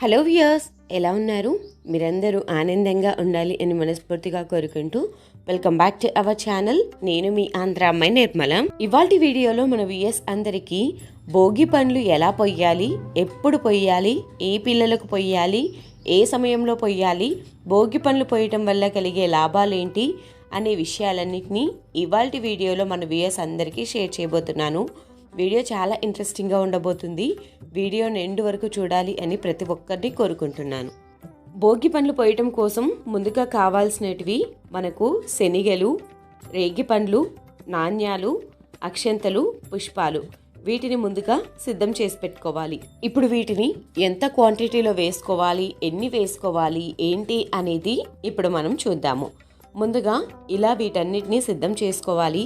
Hello viewers ఎలా ఉన్నారు? మీరందరూ ఆనందంగా ఉండాలి అని మనస్ఫూర్తిగా కోరుకుంటూ welcome back to our channel. నేను మీ ఆంధ్ర అమ్మాయి నిర్మల. ఇవాళ వీడియోలో మన వియర్స్ అందరికీ భోగి పండ్లు ఎలా పొయ్యాలి ఎప్పుడు పొయ్యాలి ఏ పిల్లలకు పొయ్యాలి ఏ సమయంలో పొయ్యాలి భోగి పండ్లు పోయటం వల్ల కలిగే లాభాలేంటి అనే విషయాలన్నింటినీ ఇవాళ వీడియోలో మన వియర్స్ అందరికీ షేర్ చేయబోతున్నాను. వీడియో చాలా ఇంట్రెస్టింగ్గా ఉండబోతుంది. వీడియోని ఎండు వరకు చూడాలి అని ప్రతి ఒక్కరిని కోరుకుంటున్నాను. భోగి పండ్లు పోయటం కోసం ముందుగా కావాల్సినటివి మనకు శనిగలు రేగి పండ్లు నాణ్యాలు అక్షంతలు పుష్పాలు. వీటిని ముందుగా సిద్ధం చేసి పెట్టుకోవాలి. ఇప్పుడు వీటిని ఎంత క్వాంటిటీలో వేసుకోవాలి ఎన్ని వేసుకోవాలి ఏంటి అనేది ఇప్పుడు మనం చూద్దాము. ముందుగా ఇలా వీటన్నిటిని సిద్ధం చేసుకోవాలి.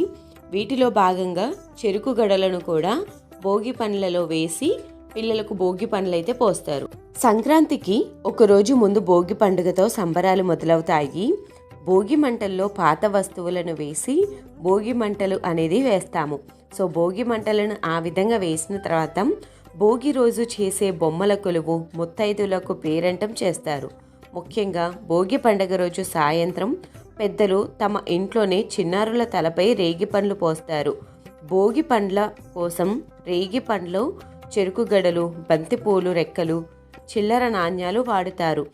వీటిలో భాగంగా చెరుకు గడలను కూడా భోగి పనులలో వేసి పిల్లలకు భోగి పండ్లైతే పోస్తారు. సంక్రాంతికి ఒకరోజు ముందు భోగి పండుగతో సంబరాలు మొదలవుతాయి. భోగి మంటల్లో పాత వస్తువులను వేసి భోగి మంటలు అనేది వేస్తాము. సో భోగి మంటలను ఆ విధంగా వేసిన తర్వాత భోగి రోజు చేసే బొమ్మల కొలువు ముత్తైదులకు పేరంటం చేస్తారు. ముఖ్యంగా భోగి పండుగ రోజు సాయంత్రం పెద్దలు తమ ఇంట్లోనే చిన్నారుల తలపై రేగి పండ్లు పోస్తారు. భోగి పండ్ల కోసం రేగి పండ్లు చెరుకు గడలు బంతిపూలు రెక్కలు చిల్లర నాణ్యాలు వాడుతారు.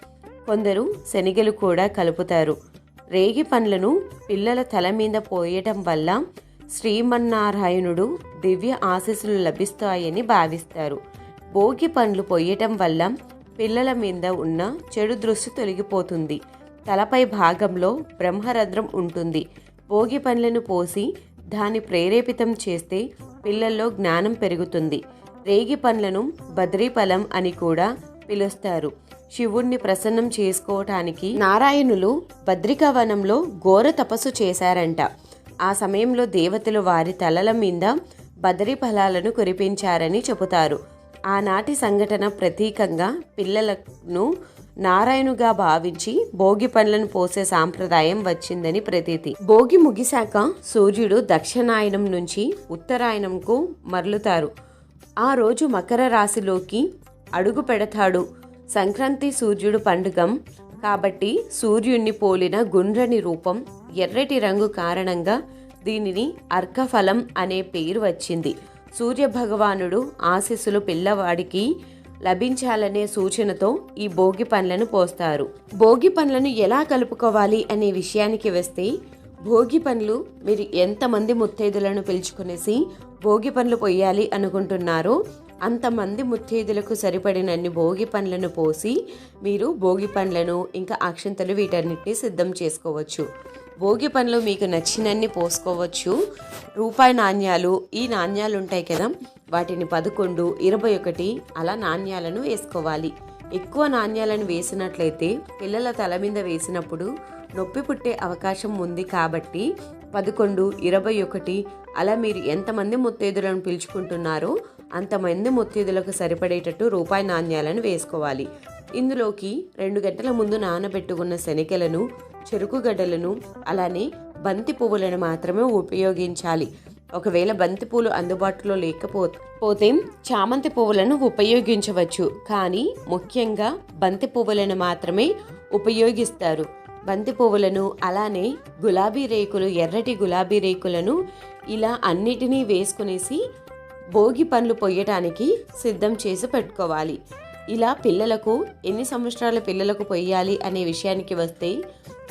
కొందరు శనిగలు కూడా కలుపుతారు. రేగి పండ్లను పిల్లల తల మీద పోయటం వల్ల శ్రీమన్నారాయణుడు దివ్య ఆశీస్సులు లభిస్తాయని భావిస్తారు. భోగి పండ్లు పోయటం వల్ల పిల్లల మీద ఉన్న చెడు దృష్టి తొలగిపోతుంది. తలపై భాగంలో బ్రహ్మరంధ్రం ఉంటుంది. భోగి పండ్లను పోసి దాన్ని ప్రేరేపితం చేస్తే పిల్లల్లో జ్ఞానం పెరుగుతుంది. రేగి పండ్లను బద్రీఫలం అని కూడా పిలుస్తారు. శివుణ్ణి ప్రసన్నం చేసుకోవటానికి నారాయణులు బద్రికావనంలో ఘోర తపస్సు చేశారంట. ఆ సమయంలో దేవతలు వారి తలల మీద బదరి ఫలాలను కురిపించారని చెబుతారు. ఆనాటి సంఘటన ప్రతీకంగా పిల్లలను నారాయణుగా భావించి భోగి పండ్లను పోసే సాంప్రదాయం వచ్చిందని ప్రతీతి. భోగి ముగిశాక సూర్యుడు దక్షిణాయనం నుంచి ఉత్తరాయణంకు మరలుతారు. ఆ రోజు మకర రాశిలోకి అడుగు పెడతాడు. సంక్రాంతి సూర్యుడు పండుగం కాబట్టి సూర్యుణ్ణి పోలిన గుండ్రని రూపం ఎర్రటి రంగు కారణంగా దీనిని అర్కఫలం అనే పేరు వచ్చింది. సూర్య భగవానుడు ఆశీస్సులు పిల్లవాడికి లభించాలనే సూచనతో ఈ భోగి పండ్లను పోస్తారు. భోగి పండ్లను ఎలా కలుపుకోవాలి అనే విషయానికి వస్తే భోగి పండ్లు మీరు ఎంతమంది ముత్తైదులను పిలుచుకునేసి భోగి పండ్లు పొయ్యాలి అనుకుంటున్నారో అంతమంది ముత్తైదులకు సరిపడినన్ని భోగి పండ్లను పోసి మీరు భోగి పండ్లను ఇంకా అక్షంతలు వీటన్నిటిని సిద్ధం చేసుకోవచ్చు. భోగి పండ్లు మీకు నచ్చినన్ని పోసుకోవచ్చు. రూపాయి నాణ్యాలు ఈ నాణ్యాలు ఉంటాయి కదా వాటిని పదకొండు ఇరవై ఒకటి అలా నాణ్యాలను వేసుకోవాలి. ఎక్కువ నాణ్యాలను వేసినట్లయితే పిల్లల తల మీద వేసినప్పుడు నొప్పి పుట్టే అవకాశం ఉంది కాబట్టి పదకొండు ఇరవై ఒకటి అలా మీరు ఎంతమంది ముత్తైదులను పిలుచుకుంటున్నారో అంతమంది ముత్తైదులకు సరిపడేటట్టు రూపాయి నాణ్యాలను వేసుకోవాలి. ఇందులోకి రెండు గంటల ముందు నానబెట్టుకున్న శనికలను చెరుకు గడ్డలను అలానే బంతి పువ్వులను మాత్రమే ఉపయోగించాలి. ఒకవేళ బంతి పూలు అందుబాటులో లేకపోతే చామంతి పువ్వులను ఉపయోగించవచ్చు. కానీ ముఖ్యంగా బంతి పువ్వులను మాత్రమే ఉపయోగిస్తారు. బంతి పువ్వులను అలానే గులాబీ రేకులు ఎర్రటి గులాబీ రేకులను ఇలా అన్నిటినీ వేసుకునేసి భోగి పండ్లు పొయ్యటానికి సిద్ధం చేసి పెట్టుకోవాలి. ఇలా పిల్లలకు ఎన్ని సంవత్సరాల పిల్లలకు పొయ్యాలి అనే విషయానికి వస్తే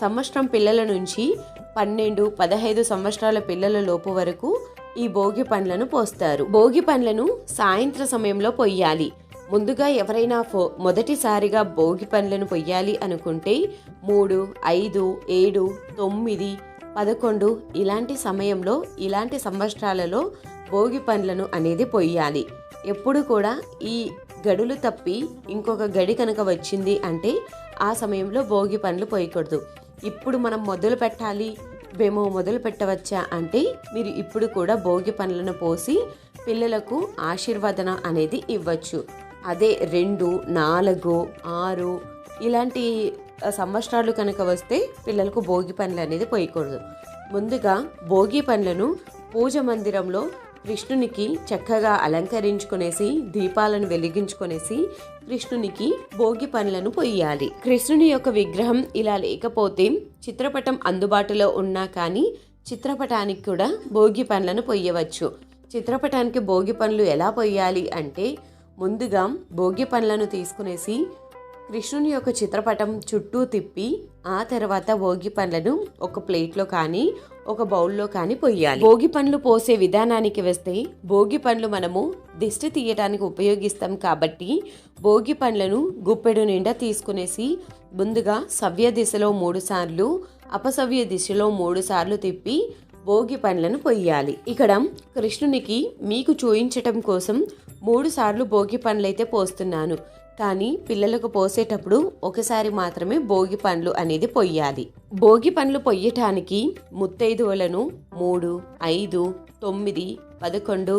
సంవత్సరం పిల్లల నుంచి పన్నెండు పదహైదు సంవత్సరాల పిల్లల లోపు వరకు ఈ భోగి పండ్లను పోస్తారు. భోగి పండ్లను సాయంత్ర సమయంలో పొయ్యాలి. ముందుగా ఎవరైనా ఫో మొదటిసారిగా భోగి పండ్లను పొయ్యాలి అనుకుంటే మూడు ఐదు ఏడు తొమ్మిది పదకొండు ఇలాంటి సమయంలో ఇలాంటి సంవత్సరాలలో భోగి పండ్లను అనేది పొయ్యాలి. ఎప్పుడు కూడా ఈ గడులు తప్పి ఇంకొక గడి కనుక వచ్చింది అంటే ఆ సమయంలో భోగి పనులు పోయకూడదు. ఇప్పుడు మనం మొదలు పెట్టాలి మేము మొదలు పెట్టవచ్చా అంటే మీరు ఇప్పుడు కూడా భోగి పనులను పోసి పిల్లలకు ఆశీర్వాదన అనేది ఇవ్వచ్చు. అదే రెండు నాలుగు ఆరు ఇలాంటి సంవత్సరాలు కనుక వస్తే పిల్లలకు భోగి పనులు అనేది పోయకూడదు. ముందుగా భోగి పనులను పూజ మందిరంలో కృష్ణునికి చక్కగా అలంకరించుకునేసి దీపాలను వెలిగించుకునేసి కృష్ణునికి భోగి పనులను పొయ్యాలి. కృష్ణుని యొక్క విగ్రహం ఇలా లేకపోతే చిత్రపటం అందుబాటులో ఉన్నా కానీ చిత్రపటానికి కూడా భోగి పనులను పొయ్యవచ్చు. చిత్రపటానికి భోగి పనులు ఎలా పొయ్యాలి అంటే ముందుగా భోగి పనులను తీసుకునేసి కృష్ణుని యొక్క చిత్రపటం చుట్టూ తిప్పి ఆ తర్వాత భోగి పండ్లను ఒక ప్లేట్లో కానీ ఒక బౌల్లో కానీ పొయ్యాలి. భోగి పండ్లు పోసే విధానానికి వస్తే భోగి పండ్లు మనము దిష్టి తీయటానికి ఉపయోగిస్తాం కాబట్టి భోగి పండ్లను గుప్పెడు నిండా తీసుకునేసి ముందుగా సవ్య దిశలో మూడు సార్లు అపసవ్య దిశలో మూడు సార్లు తిప్పి భోగి పండ్లను పొయ్యాలి. ఇక్కడ కృష్ణునికి మీకు చూయించటం కోసం మూడు సార్లు భోగి పండ్లైతే పోస్తున్నాను. కానీ పిల్లలకు పోసేటప్పుడు ఒకసారి మాత్రమే భోగి పండ్లు అనేది పొయ్యాలి. భోగి పండ్లు పొయ్యటానికి ముత్తైదువులను మూడు ఐదు తొమ్మిది పదకొండు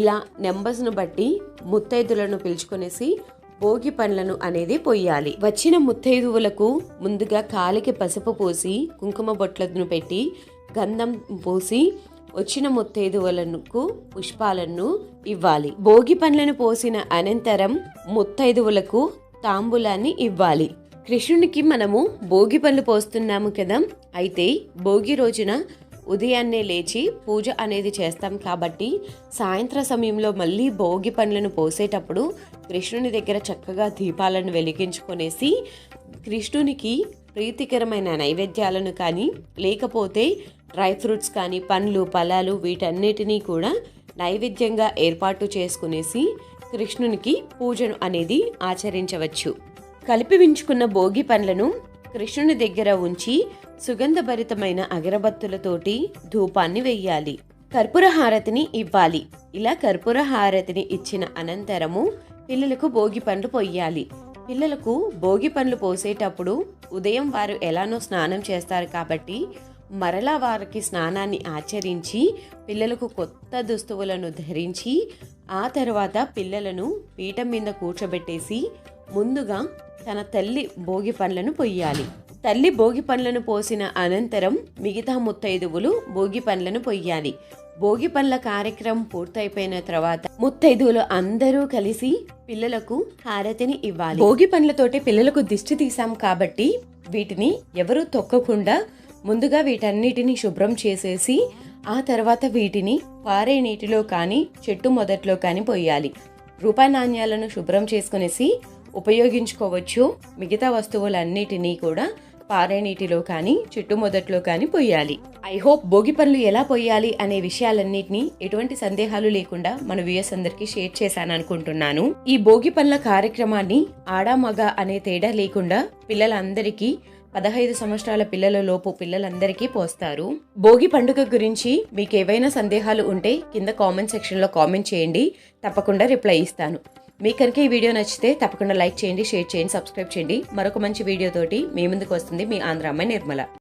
ఇలా నెంబర్స్ను బట్టి ముత్తైదులను పిలుచుకునేసి భోగి పండ్లను అనేది పొయ్యాలి. వచ్చిన ముత్తైదువులకు ముందుగా కాలికి పసుపు పోసి కుంకుమ బొట్లను పెట్టి గంధం పోసి వచ్చిన ముత్తైదువులకు పుష్పాలను ఇవ్వాలి. భోగి పండ్లను పోసిన అనంతరం ముత్తైదువులకు తాంబూలాన్ని ఇవ్వాలి. కృష్ణునికి మనము భోగి పండ్లు పోస్తున్నాము కదా అయితే భోగి రోజున ఉదయాన్నే లేచి పూజ అనేది చేస్తాం కాబట్టి సాయంత్ర సమయంలో మళ్ళీ భోగి పండ్లను పోసేటప్పుడు కృష్ణుని దగ్గర చక్కగా దీపాలను వెలిగించుకొనేసి కృష్ణునికి ప్రీతికరమైన నైవేద్యాలను కానీ లేకపోతే డ్రై ఫ్రూట్స్ కానీ పండ్లు ఫలాలు వీటన్నిటినీ కూడా నైవేద్యంగా ఏర్పాటు చేసుకునేసి కృష్ణునికి పూజను అనేది ఆచరించవచ్చు. కలిపి ఉంచుకున్న భోగి పండ్లను కృష్ణుని దగ్గర ఉంచి సుగంధభరితమైన అగరబత్తులతోటి ధూపాన్ని వెయ్యాలి. కర్పూర హారతిని ఇవ్వాలి. ఇలా కర్పూర హారతిని ఇచ్చిన అనంతరము పిల్లలకు భోగి పండ్లు పొయ్యాలి. పిల్లలకు భోగి పండ్లు పోసేటప్పుడు ఉదయం వారు ఎలానో స్నానం చేస్తారు కాబట్టి మరలా వారికి స్నానాన్ని ఆచరించి పిల్లలకు కొత్త దుస్తువులను ధరించి ఆ తర్వాత పిల్లలను పీఠం మీద కూర్చోబెట్టేసి ముందుగా తన తల్లి భోగి పండ్లను పొయ్యాలి. తల్లి భోగి పండ్లను పోసిన అనంతరం మిగతా ముత్తైదువులు భోగి పండ్లను పొయ్యాలి. భోగి పండ్ల కార్యక్రమం పూర్తయిపోయిన తర్వాత ముత్తైదువులు అందరూ కలిసి పిల్లలకు హారతిని ఇవ్వాలి. భోగి పండ్లతోటి పిల్లలకు దిష్టి తీసాం కాబట్టి వీటిని ఎవరు తొక్కకుండా ముందుగా వీటన్నిటిని శుభ్రం చేసేసి ఆ తర్వాత వీటిని పారే నీటిలో కానీ చెట్టు మొదట్లో కానీ పోయాలి రూపాయి నాణ్యాలను శుభ్రం చేసుకునేసి ఉపయోగించుకోవచ్చు. మిగతా వస్తువులన్నిటినీ కూడా పారే నీటిలో కానీ చెట్టు మొదట్లో కానీ పోయాలి ఐ హోప్ భోగి పనులు ఎలా పోయాలి అనే విషయాలన్నింటినీ ఎటువంటి సందేహాలు లేకుండా మన వ్యూయర్స్ అందరికీ షేర్ చేశాను అనుకుంటున్నాను. ఈ భోగి పనుల కార్యక్రమాన్ని ఆడా మగ అనే తేడా లేకుండా పిల్లలందరికీ పదహైదు సంవత్సరాల పిల్లల లోపు పిల్లలందరికీ పోస్తారు. భోగి పండుగ గురించి మీకు ఏవైనా సందేహాలు ఉంటే కింద కామెంట్ సెక్షన్లో కామెంట్ చేయండి. తప్పకుండా రిప్లై ఇస్తాను. మీకు కనుక ఈ వీడియో నచ్చితే తప్పకుండా లైక్ చేయండి షేర్ చేయండి సబ్స్క్రైబ్ చేయండి. మరొక మంచి వీడియోతోటి మీ ముందుకు వస్తుంది మీ ఆంధ్ర అమ్మాయి నిర్మల.